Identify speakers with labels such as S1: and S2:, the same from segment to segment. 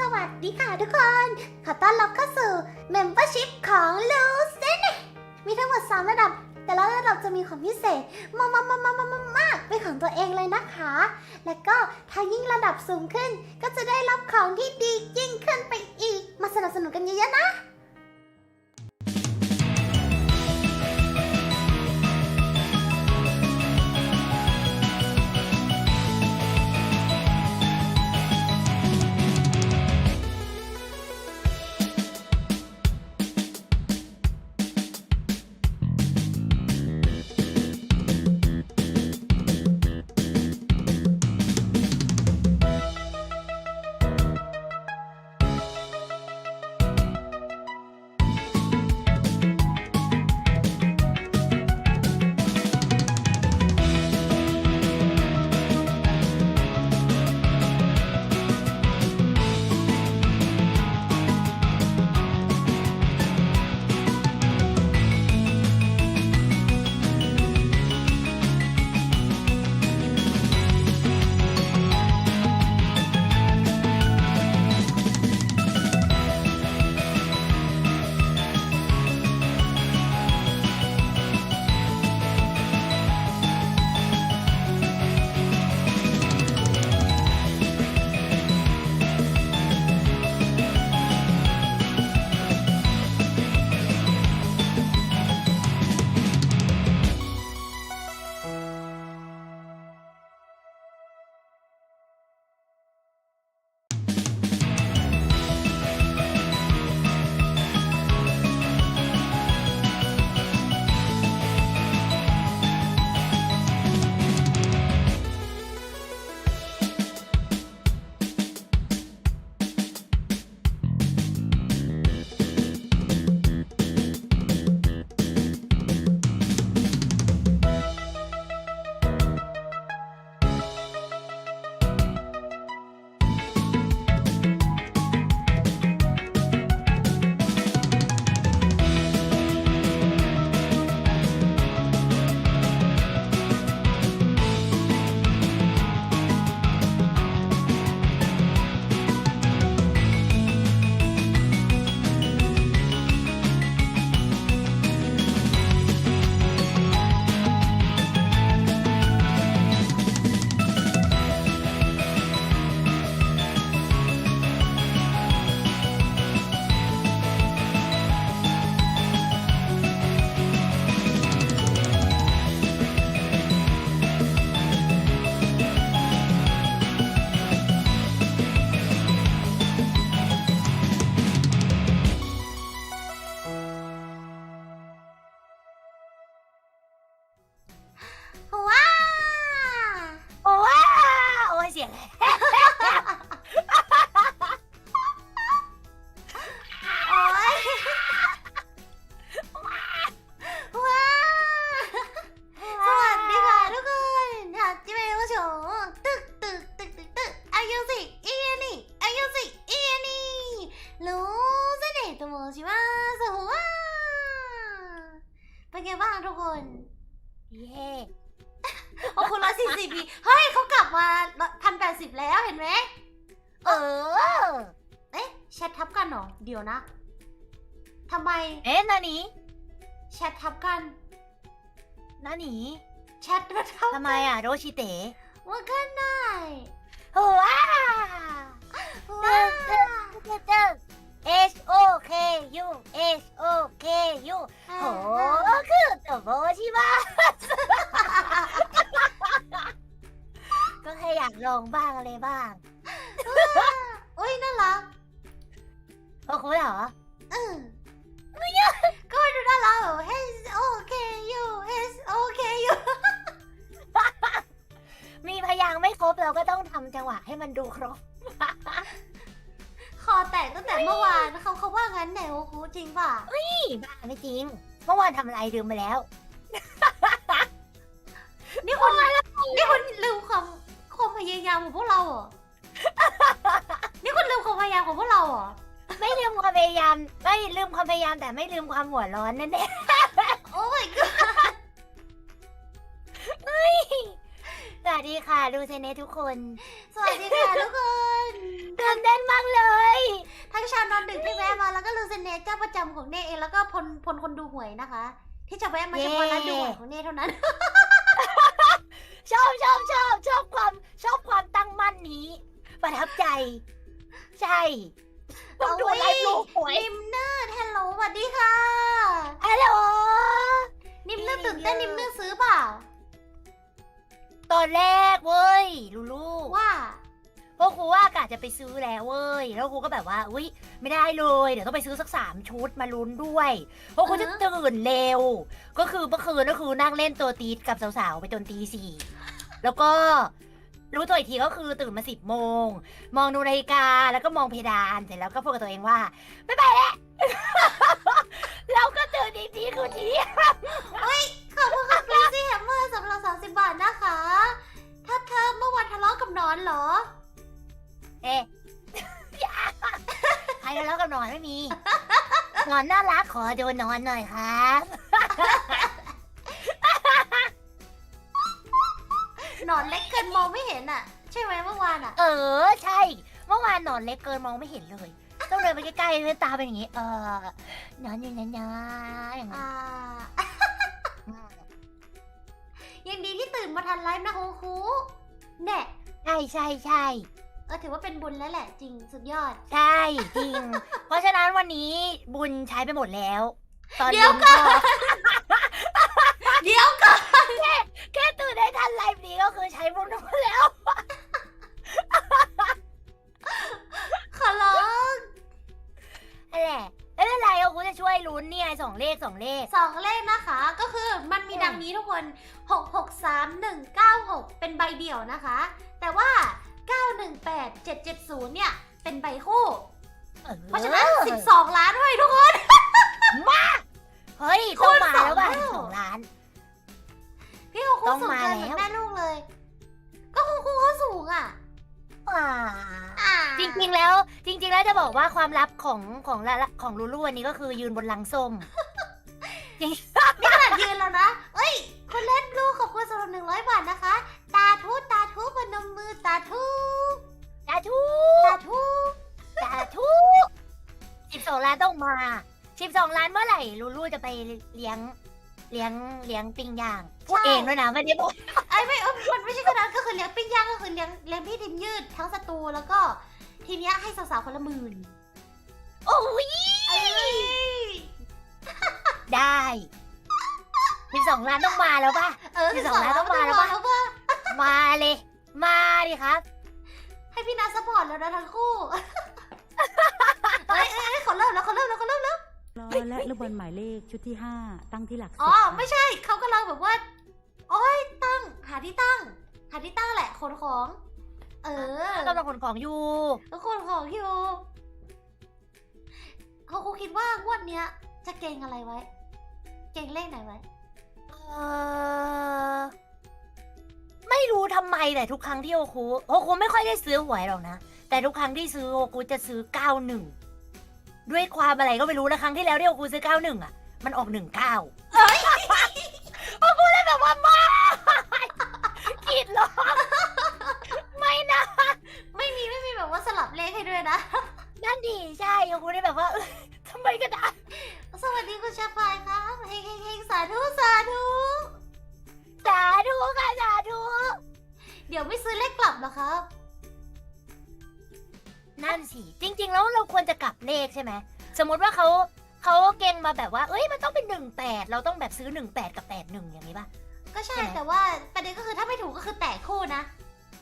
S1: สวัสดีค่ะทุกคน ขอต้อนรับเข้าสู่ Membership ของ l u c e n มีทั้งหมด 3 ระดับ แต่ละระดับจะมีของพิเศษมากมากมามามามากเป็นของตัวเองเลยนะคะ และก็ถ้ายิ่งระดับสูงขึ้นก็จะได้รับของที่ดี เป็นไงบ้างทุกคน
S2: เย่
S1: โอ้คุณร้อยสี่สิบปีเฮ้ยเขากลับมาพันแปดสิบแล้วเห็นไหม
S2: เออ
S1: เอ๊ะแชททับกันเหรอ เดี๋ยวนะทำไม
S2: เอ๊ะนานี้
S1: แชททับกัน
S2: นานี้
S1: แชทมาทับ
S2: ทำไมอะโรชิเตะ
S1: ว่ากันได้
S2: โอ้ว้า
S1: ว้า
S2: ตึกตึกตึก H O K U H O K U โหคือตัว อยากลองบ้างอะไรบ้าง
S1: โอ้ยน่ารัก
S2: พอคุณเหรอ
S1: เออก็ดูน่ารักแบบ H O K U H O K U
S2: มีพยางค์ไม่ครบเราก็ต้องทำจังหวะให้มันดูครบ
S1: คอแตกตั้งแต่เมื่อวานเขาเขาว่างั้นเนี่ยโอ้โหจริงป่ะ
S2: นี่บ้าไม่จริง เมื่อวานทำอะไรลืมไปแล้ว
S1: พยายามของพวกเราเหรอ นี่คุณลืมความพยายามของพวกเราเหรอ
S2: ไม่ลืมความพยายามไม่ลืมความพยายามแต่ไม่ลืมความหัวร้อนนั่นเอง
S1: โอ้ my god
S2: สวัสดีดีค่ะดูเซเนทุกคน
S1: สวัสดีค่ะทุกคน
S2: ตื่นเต้นมากเลย
S1: ทั้งชาวนอนดึกที่แวะมาแล้วก็ลูเซเนเจ้าประจำของเน่เองแล้วก็พลพลคนดูหวยนะคะ ที่จะแวะมาเฉพาะร้านดูหวยของเน่เท่านั้น
S2: ชอบชอบชอบชอบความชอบความตั้งมั่นนี้ ประทับใจ ใช่ต้องดูไลฟ์ลูกหวย
S1: นิมเนอร์ฮัลโหลสวัสดีค่ะ
S2: ฮัลโหล
S1: นิมเนอร์ตื่นเต้นนิมเนอร์ซื้อเปล่า
S2: ตอนแรกเว้ยลูลู
S1: ว่า
S2: พวกครูว่ากะจะไปซื้อแล้วเว้ย แล้วครูก็แบบว่า อุ้ยไม่ได้เลย เดี๋ยวต้องไปซื้อสักสามชุดมาลุ้นด้วย เพราะครูจะตื่นเร็ว ก็คือเมื่อคืนก็คือนั่งเล่นตัวตีดกับสาวๆไปจนตีสี่ แล้วก็รู้ตัวอีกทีก็คือตื่นมาสิบโมง มองดูนาฬิกาแล้วก็มองเพดานเสร็จแล้วก็พูดกับตัวเองว่าไม่ไปแล้วแล้วก็ตื่นอีกทีคือที
S1: ขอบคุณค่ะฟรีซี่แฮมเมอร์สำหรับ 30 บาทนะคะ ถ้าเธอเมื่อวันทะเลาะกับนอนเหรอ
S2: เอ๊ะใครทะเลาะกับนอนไม่มีนอนน่ารักขอโดนนอนหน่อยครับ
S1: นอนเล็กเกินมองไม่เห็นอะ ใช่ไหมเมื่อวานอะ
S2: เออใช่ เมื่อวานนอนเล็กเกินมองไม่เห็นเลย ต้องเดินไปใกล้ๆเลยตาเป็นอย่างนี้ เออนอนอยู่นะนะอย่างนั้
S1: อ่านยังดีที่ตื่นมาทันไลฟ์นะครูครูแน่
S2: ใช่ใช่ใช่
S1: เออถือว่าเป็นบุญแล้วแหละ จริงสุดยอด
S2: ใช่จริง เพราะฉะนั้นวันนี้บุญใช้ไปหมดแล้ว ตอน
S1: เดี๋ยว
S2: บุญก็
S1: เดี๋ยวก่อน
S2: แค่ตื่นได้ทันไล 663196 เป็
S1: นใบเดี่ยวนะคะ แต่ว่า 918770 เนี่ย เป็นใบคู่ เพราะฉะนั้น 12 ล้านด้วยทุกคน มา
S2: เฮ้ยต้องมาแล้วป่ะ12ล้าน
S1: พี่เขา
S2: คูต้
S1: สูงเแล้
S2: ว
S1: แม่ลูกเลย ก็คูคูเขาสูงอะ
S2: จ
S1: ริง
S2: จริงแล้ว จริง ๆ แล้วจะบอกว่าความลับของของละละของลูลูวันนี้ก็คือยืนบนหลังส้ม
S1: จริง ยืนแล้วนะ เอ้ย คุณเล่นบลูขอบคุณสำหรับ100บาทนะคะ ตาทุตาทุพนมมือตาทุ
S2: สาธุ
S1: ตาทุ
S2: สาธุสิบสองล้านต้องมาสิบสองล้านเมื่อไหร่ลูลูจะไปเลี้ยงเลี้ยงเลี้ยงปิ้งย่างพูดเองด้วยนะไม่ได้บอก
S1: ไอ้ไม่เออมันไม่ใช่ขนาดก็คือเลี้ยงปิ้งย่างก็คือเลี้ยงเลี้ยงพี่ทีมยืดทั้งสตูแล้วก็ทีเนี้ยให้สาวๆคนละหมื่น
S2: โอ้ยได้ สิบสองล้านต้องมาแล้วป่ะ
S1: เออ
S2: สิบสองล้านต้องมาแล้วปะ
S1: แล้วปะ
S2: มาเลย มาดิครับ
S1: ให้พี่นาสปอร์ตแล้วนะทั้งคู่เอ้ยเอ้ยเอ้ยเขาเริ่มแล้วเขาเริ่มแล้วเขาเริ่มแล้ว
S3: รอและลูกบอลหมายเลขชุดที่ 5 ตั้งที่หลักสิบ
S1: อ๋อ
S3: ค่ะ
S1: ไม่ใช่เขากำลังแบบว่า โอ้ยตั้ง หาที่ตั้ง หาที่ตั้งแหละขนของ เออ กำ
S2: ลังขนของอยู่
S1: แล้วขนของอยู่เขาคงคิดว่างวดเนี้ย จะเก่งอะไรไว้ เก่งเลขไหนไว้
S2: เออไม่รู้ทำไมแต่ทุกครั้งที่โอคุโอคุไม่ค่อยได้ซื้อหวยหรอกนะ แต่ทุกครั้งที่ซื้อโอคุจะซื้อ 91 ด้วยความอะไรก็ไม่รู้นะครั้งที่แล้วที่โอคุซื้อ 91 อะ มันออก 19เอ้ยโอคุเลยแบบว่ามาขีดลบไม่นะ
S1: ไม่มีไม่มีแบบว่าสลับเลขให้ด้วยนะ
S2: นั่นดีใช่โอคุได้แบบว่าเอ้ยทำไมก็ได้
S1: สวัสดีคุณชาฟายครับ เฮงเฮงเฮงสาธุสาธุ
S2: สาธุค่ะสาธุ
S1: เดี๋ยวไม่ซื้อเลขกลับเหรอครับ
S2: นั่นสิจริง ๆ แล้วเราควรจะกลับเลขใช่ไหมสมมติว่าเขาเขาเก่งมาแบบว่า เอ้ยมันต้องเป็นหนึ่งแปดเราต้องแบบซื้อหนึ่งแปดกับแปดหนึ่งอย่างนี้ป่ะ
S1: ก็ใช่
S2: ใช่ไหม
S1: แต่ว่าประเด็นก็คือถ้าไม่ถูกก็คือแตกคู่นะ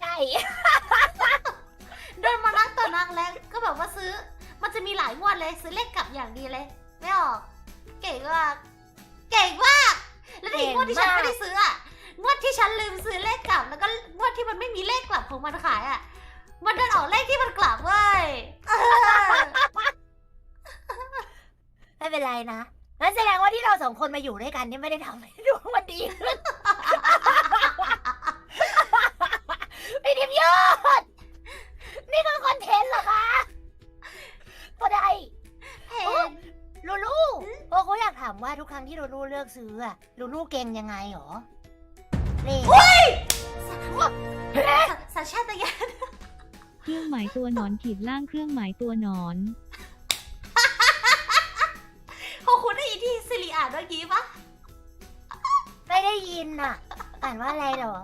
S2: ใช่
S1: เดินมานักต่อนักแล้วก็แบบว่าซื้อ มันจะมีหลายงวดเลยซื้อเลขกลับอย่างดีเลย ไม่ออก เก่งมาก เก่งมาก แล้วที่งวดที่ฉันไม่ได้ซื้ออะงวดที่ฉันลืมซื้อเลขกลับ แล้วก็งวดที่มันไม่มีเลขกลับของมันขายอะมันเดินออกเลขที่มันกลับเว้ยเออ
S2: ไม่เป็นไรนะงั้นแสดงว่าที่เราสองคนมาอยู่ด้วยกันนี่ไม่ได้ทำให้ดวงมันดีขึ้น ถามว่าทุกครั้งที่ลูลูเลือกซื้ออะลูลูเก่งยังไงหรอเลข
S1: สัสัญชาตญาณ
S4: เครื่องหมายตัวหนอนขีดล่างเครื่องหมายตัวหนอน
S1: พอคุณได้ยินที่สิริอ่านเมื่อกี้ปะ
S2: ไม่ได้ยินอะ อ่านว่าอะไรเหรอ